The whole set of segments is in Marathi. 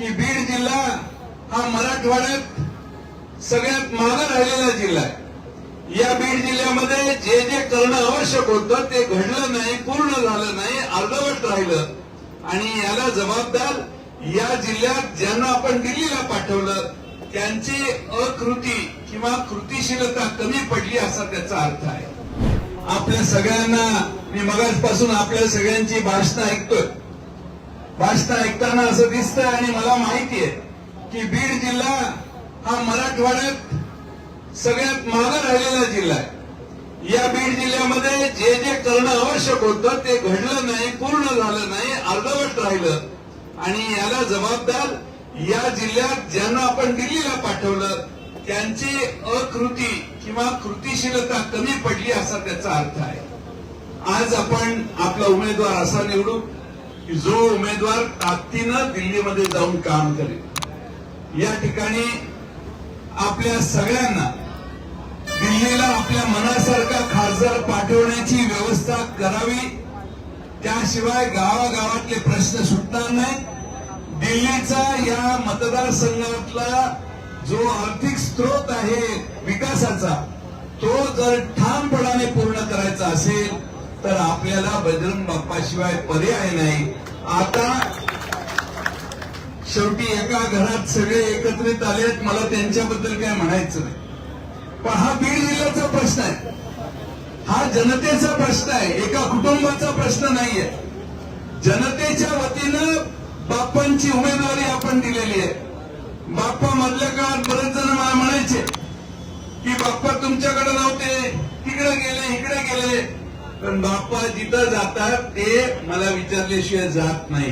की बीड जिल्हा हा मराठवाड्यात सगळ्यात मागे राहिलेला जिल्हा आहे. या बीड जिल्ह्यामध्ये जे जे करणं आवश्यक होतं ते घडलं नाही पूर्ण झालं नाही अर्धवट राहिलं. आणि याला जबाबदार या जिल्ह्यात ज्यांना आपण दिल्लीला पाठवलं त्यांची अकृती किंवा कृतीशीलता कमी पडली असा त्याचा अर्थ आहे. आपल्या सगळ्यांना मी मगाजपासून आपल्या सगळ्यांची भाषणं ऐकतोय. भाषण ऐकताना असं दिसतंय आणि मला माहिती आहे की बीड जिल्हा हा मराठवाड्यात सगळ्यात मागे राहिलेला जिल्हा आहे. या बीड जिल्ह्यामध्ये जे जे करणं आवश्यक होतं ते घडलं नाही पूर्ण झालं नाही अर्धवट राहिलं. आणि याला जबाबदार या जिल्ह्यात ज्यांना आपण दिल्लीला पाठवलं त्यांची अकृती किंवा कृतीशीलता कमी पडली असा त्याचा अर्थ आहे. आज आपण आपला उमेदवार असा निवडू की जो उमेदवार ताकदीनं दिल्लीमध्ये जाऊन काम करेल. या ठिकाणी आपल्या सगळ्यांना दिल्लीला आपल्या मनासारखा खासदार पाठवण्याची व्यवस्था करावी. त्याशिवाय गावागावातले प्रश्न सुटणार नाही दिल्लीचा या मतदारसंघातला जो आर्थिक स्रोत आहे विकासाचा तो जर ठामपणाने पूर्ण करायचा असेल तर आपल्याला बजरंग बाप्पाशिवाय पर्याय नाही. आता शेवटी एका घरात सगळे एकत्रित आले आहेत मला त्यांच्याबद्दल काय म्हणायचं नाही. पण हा बीड जिल्ह्याचा प्रश्न आहे. हा जनतेचा प्रश्न आहे. एका कुटुंबाचा प्रश्न नाहीये. जनतेच्या वतीनं बाप्पांची उमेदवारी आपण दिलेली आहे. बाप्पा मधल्या काळात बरेच जण मला म्हणायचे की बाप्पा तुमच्याकडे नव्हते. तिकडे गेले इकडे गेले. पण बाप्पा जिथं जातात ते मला विचारल्याशिवाय जात नाही.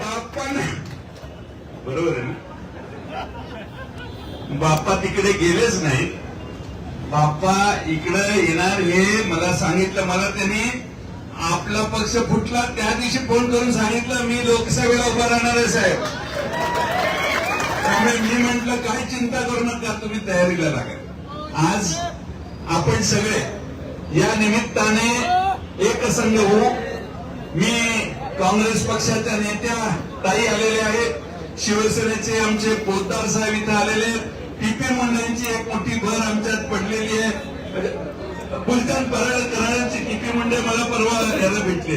बाप्पा बरोबर आहे ना? बाप्पा तिकडे गेलेच नाही. बाप्पा इकडे येणार हे मला सांगितलं. मला त्यांनी आपला पक्ष फुटला. त्या दिवशी फोन करून सांगितलं मी लोकसभेला उभा राहणार आहे साहेब. त्यामुळे मी म्हंटल काय चिंता करू नका तुम्ही तयारीला लागा आज आपण सगळे या निमित्ताने एकसंघ होऊ मी काँग्रेस पक्षाच्या नेत्या ताई आलेले आहेत. शिवसेनेचे आमचे पोतदार साहेब इथं आलेले आहेत. टीपी मुंडेंची एक मोठी भर आमच्यात पडलेली आहे. म्हणजे, बुलतान परळ करण्याचे टीपी मुंडे मला परवा याला भेटले